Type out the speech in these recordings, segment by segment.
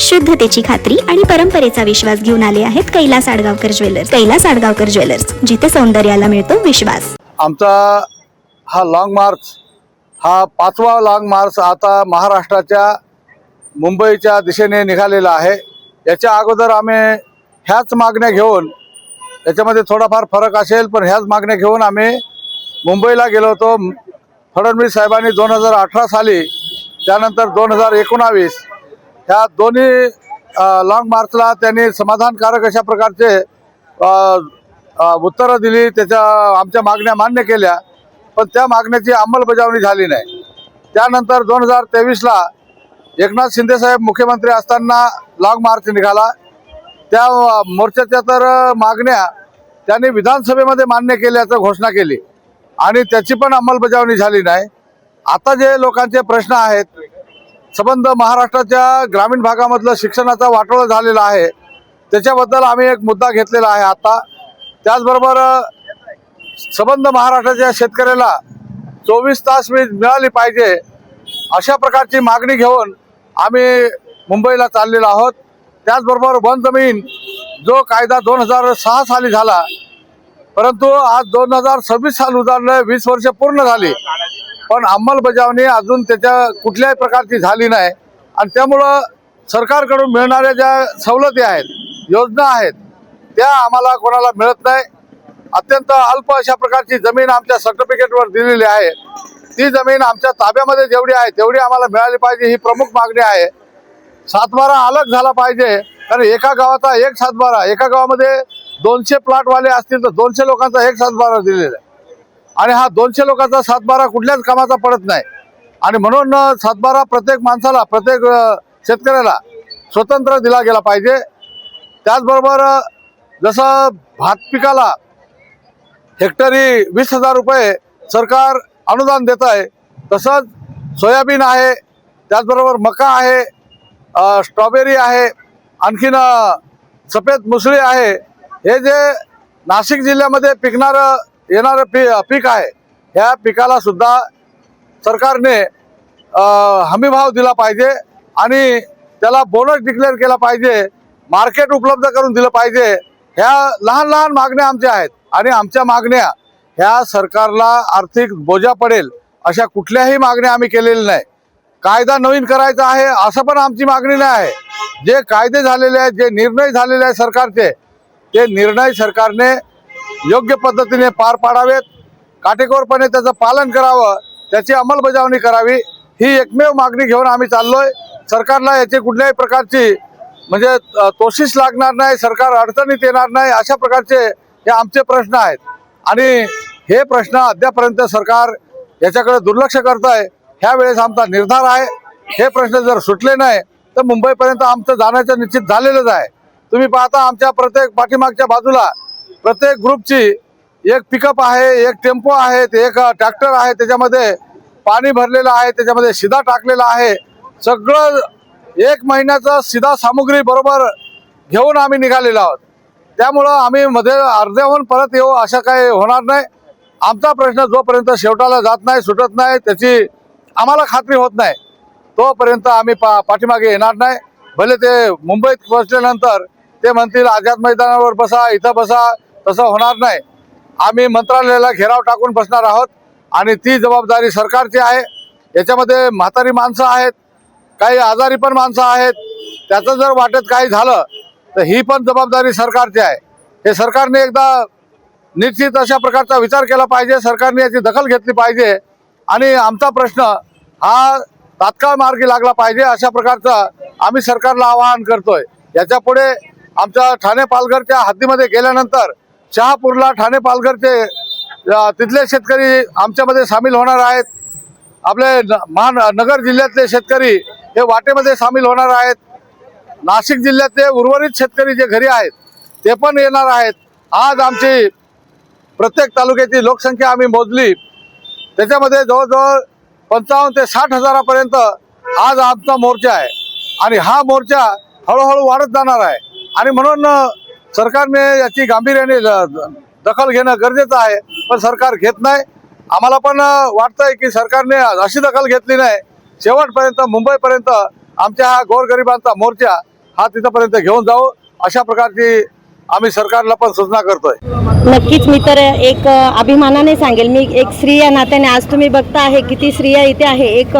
शुद्धतेची खात्री आणि परंपरेचा विश्वास घेऊन आले आहेत कैलास आडगावकर ज्वेलर्स. कैलास आडगावकर ज्वेलर्स जिथे सौंदर्याला मिळतो विश्वास. आमचा हा लाँग मार्च हा पाचवा लाँग मार्च आता महाराष्ट्राच्या मुंबईच्या दिशेने निघालेला आहे. याच्या अगोदर आम्ही ह्याच मागण्या घेऊन याच्यामध्ये थोडाफार फरक असेल पण ह्याच मागण्या घेऊन आम्ही मुंबईला गेलो होतो. फडणवीस साहेबांनी दोन हजार अठरा साली त्यानंतर दोन हजार एकोणावीस ह्या दोन्ही लाँग मार्चला त्यांनी समाधानकारक अशा प्रकारचे उत्तरं दिली त्याच्या आमच्या मागण्या मान्य केल्या पण त्या मागण्याची अंमलबजावणी झाली नाही. त्यानंतर दोन हजार तेवीसला एकनाथ शिंदेसाहेब मुख्यमंत्री असताना लाँग मार्च निघाला. त्या मोर्चाच्या तर मागण्या त्यांनी विधानसभेमध्ये मान्य केल्याचं घोषणा केली. आणि त्याची पण अंमलबजावणी झाली नाही. आता जे लोकांचे प्रश्न आहेत संबंध महाराष्ट्राच्या ग्रामीण भागामधलं शिक्षणाचा वाटोळा झालेला आहे. त्याच्याबद्दल आम्ही एक मुद्दा घेतलेला आहे आता. त्याचबरोबर संबंध महाराष्ट्राच्या शेतकऱ्याला चोवीस तास वीज मिळाली पाहिजे अशा प्रकारची मागणी घेऊन आम्ही मुंबईला चाललेलो आहोत. त्याचबरोबर वन जमीन जो कायदा दोन हजार सहा साली झाला परंतु आज दोन हजार सव्वीस साल उजाडलं वीस वर्ष पूर्ण झाली. पण अंमलबजावणी अजून त्याच्या कुठल्याही प्रकारची झाली नाही. आणि त्यामुळं सरकारकडून मिळणाऱ्या ज्या सवलती आहेत योजना आहेत त्या आम्हाला कोणाला मिळत नाही. अत्यंत अल्प अशा प्रकारची जमीन आमच्या सर्टिफिकेटवर दिलेली आहे. ती जमीन आमच्या ताब्यामध्ये जेवढी आहे तेवढी आम्हाला मिळाली पाहिजे ही प्रमुख मागणी आहे. सातबारा अलग झाला पाहिजे कारण एका गावाचा एक सातबारा एका गावामध्ये दोनशे प्लॉटवाले असतील तर दोनशे लोकांचा एक सातबारा दिलेला आहे. आणि हा दोनशे लोकांचा सातबारा कुठल्याच कामाचा पडत नाही. आणि म्हणून सातबारा प्रत्येक माणसाला प्रत्येक शेतकऱ्याला स्वतंत्र दिला गेला पाहिजे. त्याचबरोबर जसं भात पिकाला हेक्टरी वीस हजार रुपये सरकार अनुदान देत आहे तसंच सोयाबीन आहे त्याचबरोबर मका आहे स्ट्रॉबेरी आहे आणखीन सफेद मुसळी आहे. हे जे नाशिक जिल्ह्यामध्ये पिकणारं येणारं पी पीक आहे ह्या पिकाला सुद्धा सरकारने हमीभाव दिला पाहिजे आणि त्याला बोनस डिक्लेअर केला पाहिजे मार्केट उपलब्ध करून दिलं पाहिजे ह्या लहान लहान मागण्या आमच्या आहेत आणि आमच्या मागण्या ह्या सरकारला आर्थिक बोजा पडेल अशा कुठल्याही मागण्या आम्ही केलेल्या नाही. कायदा नवीन करायचा आहे असं पण आमची मागणी नाही आहे. जे कायदे झालेले आहेत जे निर्णय झालेले आहेत सरकारचे ते निर्णय सरकारने योग्य पद्धतीने पार पाडावेत. काटेकोरपणे त्याचं पालन करावं त्याची अंमलबजावणी करावी ही एकमेव मागणी घेऊन आम्ही चाललोय. सरकारला याची कुठल्याही प्रकारची म्हणजे तोशीस लागणार नाही सरकार अडचणीत येणार नाही अशा प्रकारचे हे आमचे प्रश्न आहेत. आणि हे प्रश्न अद्यापर्यंत सरकार याच्याकडे दुर्लक्ष करत आहे ह्या वेळेस आमचा निर्धार आहे. हे प्रश्न जर सुटले नाही तर मुंबईपर्यंत आमचं जाण्याचं निश्चित झालेलंच आहे. तुम्ही पाहता आमच्या प्रत्येक पाठीमागच्या बाजूला प्रत्येक ग्रुपची एक पिकअप आहे एक टेम्पो आहे एक ट्रॅक्टर आहे त्याच्यामध्ये पाणी भरलेलं आहे त्याच्यामध्ये शिधा टाकलेला आहे. सगळं एक महिन्याचा शिदा सामुग्री बरोबर घेऊन आम्ही निघालेलो आहोत. त्यामुळं आम्ही मध्ये अर्ध्याहून परत येऊ अशा काही होणार नाही. आमचा प्रश्न जोपर्यंत शेवटाला जात नाही सुटत नाही त्याची आम्हाला खात्री होत नाही तोपर्यंत आम्ही पा पाठीमागे येणार नाही. भले ते मुंबईत पोहोचल्यानंतर ते म्हणतील आझाद मैदानावर बसा इथं बसा तसं होणार नाही. आम्ही मंत्रालयाला घेराव टाकून बसणार आहोत आणि ती जबाबदारी सरकारची आहे. याच्यामध्ये म्हातारी माणसं आहेत काही आजारी पण माणसं आहेत. त्याचं जर वाटेत काही झालं तर ही पण जबाबदारी सरकारची आहे. हे सरकारने एकदा निश्चित अशा प्रकारचा विचार केला पाहिजे. सरकारने याची दखल घेतली पाहिजे. आणि आमचा प्रश्न हा तात्काळ मार्गी लागला पाहिजे. अशा प्रकारचं आम्ही सरकारला आवाहन करतोय. याच्यापुढे आमच्या ठाणे पालघरच्या हद्दीमध्ये गेल्यानंतर शहापूरला ठाणे पालघरचे तिथले शेतकरी आमच्यामध्ये सामील होणार आहेत. आपले न- महान नगर जिल्ह्यातले शेतकरी हे वाटेमध्ये सामील होणार आहेत. नाशिक जिल्ह्यातले उर्वरित शेतकरी जे घरी आहेत ते पण येणार आहेत. आज आमची प्रत्येक तालुक्याची लोकसंख्या आम्ही मोजली. त्याच्यामध्ये जवळजवळ पंचावन्न ते साठ हजारापर्यंत आज आमचा मोर्चा आहे. आणि हा मोर्चा हळूहळू वाढत जाणार आहे. आणि म्हणून सरकारने याची गांभीर्याने द- दखल घेणं गरजेचं आहे पण सरकार घेत नाही. आम्हाला पण वाटतंय की सरकारने अशी दखल घेतली नाही. शेवटपर्यंत मुंबईपर्यंत आमच्या हा गोरगरिबांचा मोर्चा हा तिथंपर्यंत घेऊन जाऊ. अशा प्रकारची आम्ही सरकारला पण सूचना करतोय. नक्कीच मी तर एक अभिमानाने सांगेल. मी एक स्त्री या नात्याने आज तुम्ही बघता आहे किती स्त्रिया इथे आहे. एक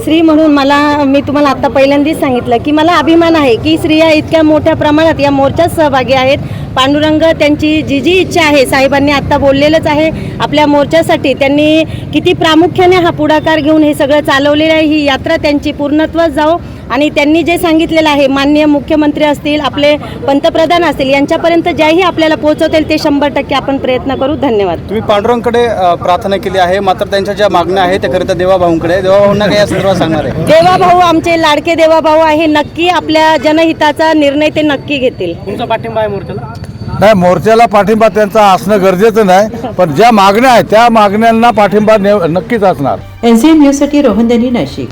स्त्री म्हणून मला मी तुम्हाला आता पहिल्यांदाच सांगितलं की मला अभिमान आहे की स्त्रिया इतक्या मोठ्या प्रमाणात या मोर्चात सहभागी आहेत. पांडुरंग त्यांची जी जी इच्छा आहे साहेबांनी आत्ता बोललेलंच आहे. आपल्या मोर्चासाठी त्यांनी किती प्रामुख्याने हा पुढाकार घेऊन हे सगळं चालवलेलं आहे ही यात्रा त्यांची पूर्णत्वास जाओ आणि त्यांनी जे सांगितलेलं आहे माननीय मुख्यमंत्री असतील आपले पंतप्रधान असतील यांच्यापर्यंत ज्याही आपल्याला पोहोचवतील ते शंभर टक्के आपण प्रयत्न करू. धन्यवाद. तुम्ही पांडुरंगकडे प्रार्थना केली आहे. मात्र त्यांच्या ज्या मागण्या आहेत त्या खरं तर देवाभाऊंकडे. देवाभाऊंना काय संदर्भात सांगणार आहे. देवाभाऊ आमचे लाडके देवाभाऊ आहे. नक्की आपल्या जनहिताचा निर्णय ते नक्की घेतील. तुमचा पाठिंबा आहे मोर्चाला? नाही मोर्चाला पाठिंबा त्यांचा असणं गरजेचं नाही पण ज्या मागण्या आहेत त्या मागण्यांना पाठिंबा नक्कीच असणार. एन सी एन न्यूजसाठी रोहन देनी नाशिक.